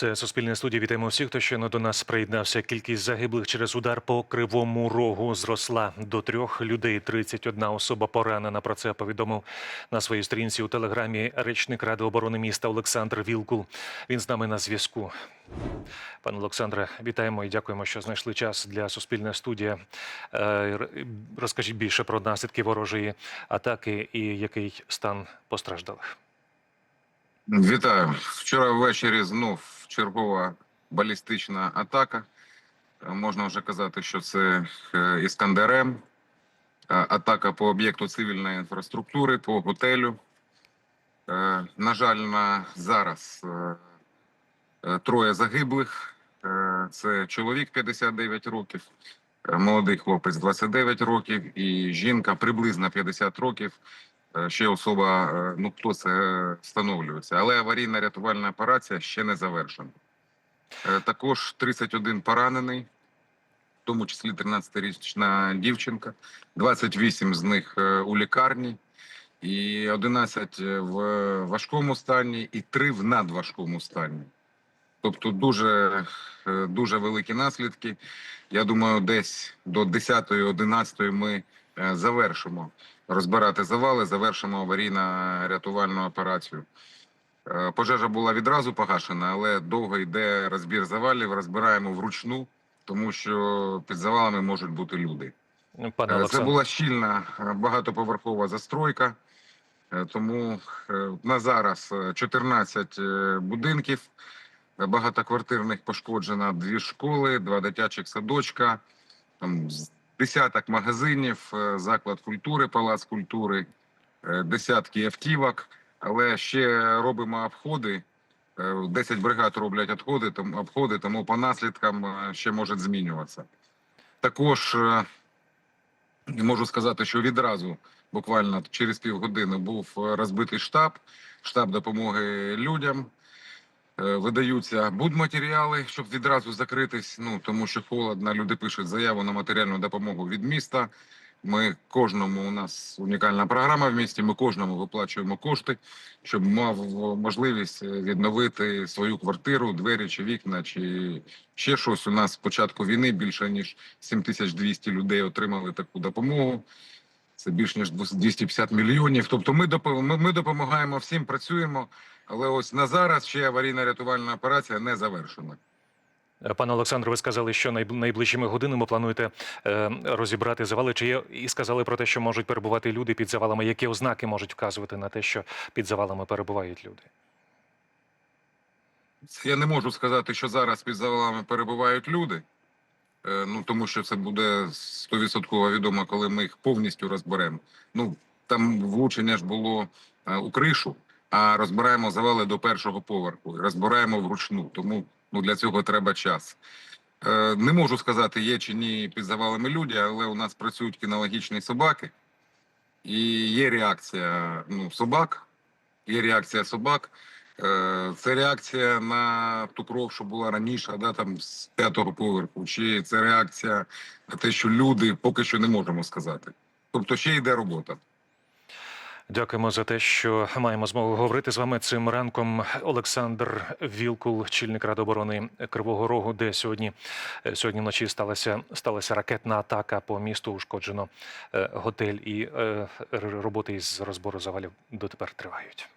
Це Суспільне студія. Вітаємо всіх, хто щойно до нас приєднався. Кількість загиблих через удар по кривому рогу зросла до трьох людей. 31 особа поранена. Про це повідомив на своїй сторінці у телеграмі речник Ради оборони міста Олександр Вілкул. Він з нами на зв'язку. Пане Олександре, вітаємо і дякуємо, що знайшли час для Суспільне студія. Е, Розкажіть більше про наслідки ворожої атаки і який стан постраждалих. Вітаю. Вчора ввечері знов чергова балістична атака. Е, Можна вже казати, що це е, Іскандерем. Е, Атака по об'єкту цивільної інфраструктури, по готелю. На жаль, на зараз троє загиблих. Це чоловік 59 років, молодий хлопець 29 років і жінка приблизно 50 років. Е, Ще особа, е, ну хто це е, встановлюється, але аварійна рятувальна операція ще не завершена. Також 31 поранений, в тому числі 13-річна дівчинка, 28 з них у лікарні, і 11 в важкому стані, і 3 в надважкому стані. Тобто дуже, дуже великі наслідки. Я думаю, десь до 10-11 ми завершимо розбирати завали, завершимо аварійно-рятувальну операцію. Е, Пожежа була відразу погашена, але довго йде розбір завалів, розбираємо вручну, тому що під завалами можуть бути люди. Пане Е, Це Олександре. була щільна е, багатоповерхова застройка, е, тому е, на зараз е, 14 е, будинків е, багатоквартирних пошкоджено, дві школи, два дитячих садочка, там десяток магазинів, е, заклад культури, палац культури, е, десятки автівок. Але ще робимо обходи. е, 10 бригад роблять обходи, тому обходи, тому по наслідкам е, ще може змінюватися. Також е, можу сказати, що відразу, буквально через півгодини, був е, розбитий штаб, штаб допомоги людям. Е, Видаються будматеріали, щоб відразу закритись. Ну тому що холодно. Люди пишуть заяву на матеріальну допомогу від міста. Ми кожному у нас унікальна програма в місті. Ми кожному виплачуємо кошти, щоб мав можливість е, відновити свою квартиру, двері чи вікна, чи ще щось. У нас з початку війни більше ніж 7200 людей отримали таку допомогу. Це більш ніж 250 мільйонів. Тобто, ми ми, ми допомагаємо всім, працюємо. Але ось на зараз ще аварійна рятувальна операція не завершена. Е, Пане Олександре, ви сказали, що найб- найближчими годинами плануєте е, розібрати завали. Чи є і сказали про те, що можуть перебувати люди під завалами? Які ознаки можуть вказувати на те, що під завалами перебувають люди? Я не можу сказати, що зараз під завалами перебувають люди. Е, Ну тому що це буде 100% відомо, коли ми їх повністю розберемо. Ну там влучення ж було у кришу, а розбираємо завали до першого поверху. Розбираємо вручну. Тому ну для цього треба час. Е, Не можу сказати, є чи ні під завалами люди, але у нас працюють кінологічні собаки, і є реакція ну, собак. Є реакція собак. Е, Це реакція на ту кров, що була раніше, да, там з п'ятого поверху, чи це реакція на те, що люди поки що не можемо сказати. Тобто ще йде робота. Дякуємо за те, що маємо змогу говорити з вами цим ранком. Олександр Вілкул, чільник Ради оборони Кривого Рогу, де сьогодні е, сьогодні вночі сталася сталася ракетна атака по місту. Ушкоджено е, готель і е, роботи із розбору завалів дотепер тривають.